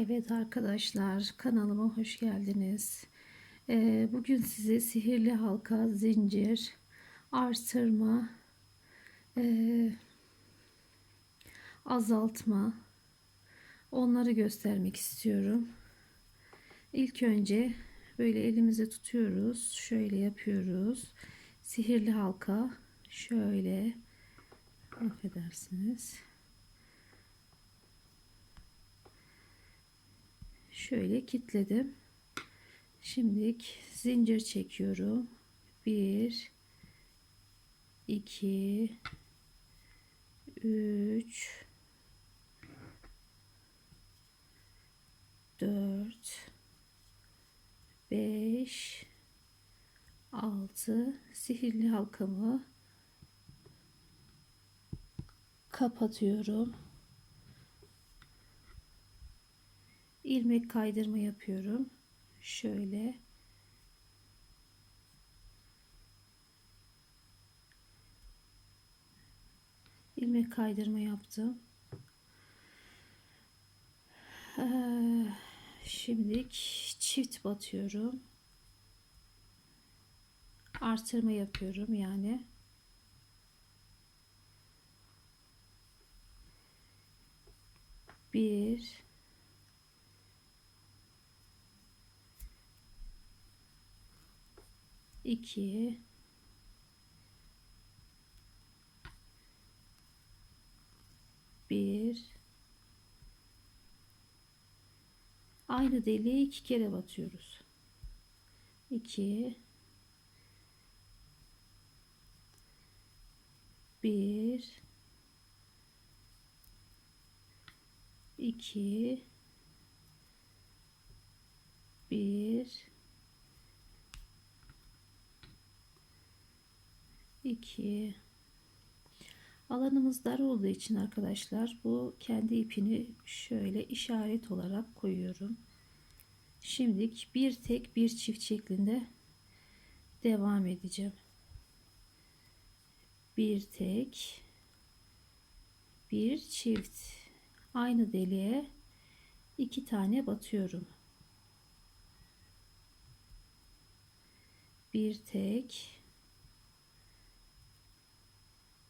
Evet arkadaşlar kanalıma hoş geldiniz. Ee, bugün size sihirli halka, zincir, artırma, e, azaltma onları göstermek istiyorum. İlk önce böyle elimize tutuyoruz. Şöyle yapıyoruz. Sihirli halka şöyle affedersiniz. Şöyle kilitledim. Şimdi zincir çekiyorum. 1 2 3 4 5 6 sihirli halkamı kapatıyorum. İlmek kaydırma yapıyorum. Şöyle. ilmek kaydırma yaptım. Ee, şimdi çift batıyorum. Artırma yapıyorum yani. Bir 2 1 aynı deliğe iki kere batıyoruz. 2 1 2 1 2 alanımız dar olduğu için arkadaşlar bu kendi ipini şöyle işaret olarak koyuyorum. Şimdi bir tek bir çift şeklinde devam edeceğim. Bir tek bir çift. Aynı deliğe iki tane batıyorum. Bir tek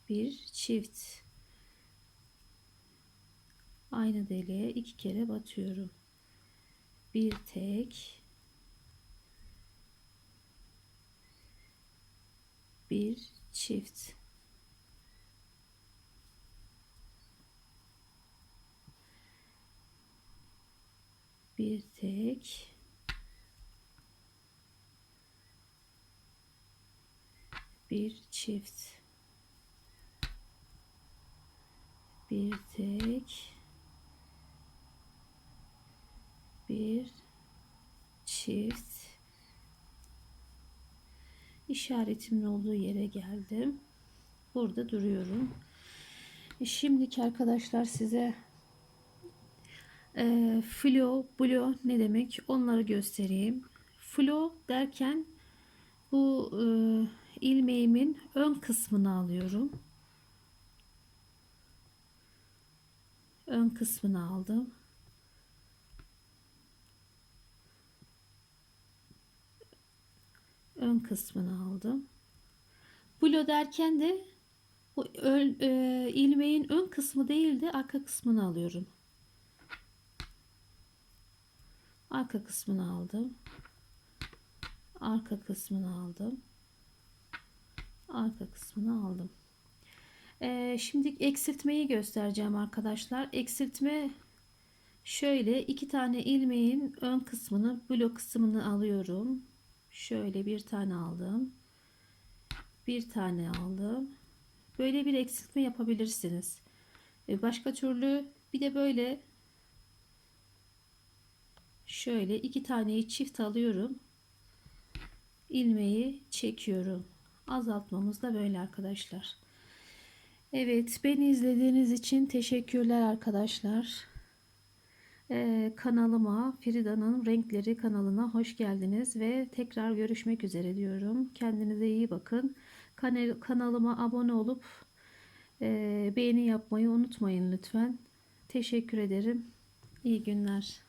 bir çift. Aynı deliğe iki kere batıyorum. Bir tek. Bir çift. Bir tek. Bir çift bir tek. Bir çift. İşaretimin olduğu yere geldim. Burada duruyorum. E şimdiki arkadaşlar size e, flo blo ne demek onları göstereyim. Flo derken bu e, ilmeğimin ön kısmını alıyorum ön kısmını aldım. Ön kısmını aldım. Bulo derken de bu e, ilmeğin ön kısmı değil de arka kısmını alıyorum. Arka kısmını aldım. Arka kısmını aldım. Arka kısmını aldım. Ee, şimdi eksiltmeyi göstereceğim arkadaşlar. Eksiltme şöyle iki tane ilmeğin ön kısmını blok kısmını alıyorum. Şöyle bir tane aldım. Bir tane aldım. Böyle bir eksiltme yapabilirsiniz. Ee, başka türlü bir de böyle şöyle iki taneyi çift alıyorum. ilmeği çekiyorum. Azaltmamız da böyle arkadaşlar. Evet beni izlediğiniz için teşekkürler arkadaşlar. Ee, kanalıma Frida'nın Renkleri kanalına hoş geldiniz ve tekrar görüşmek üzere diyorum. Kendinize iyi bakın. Kanal, kanalıma abone olup e, beğeni yapmayı unutmayın lütfen. Teşekkür ederim. İyi günler.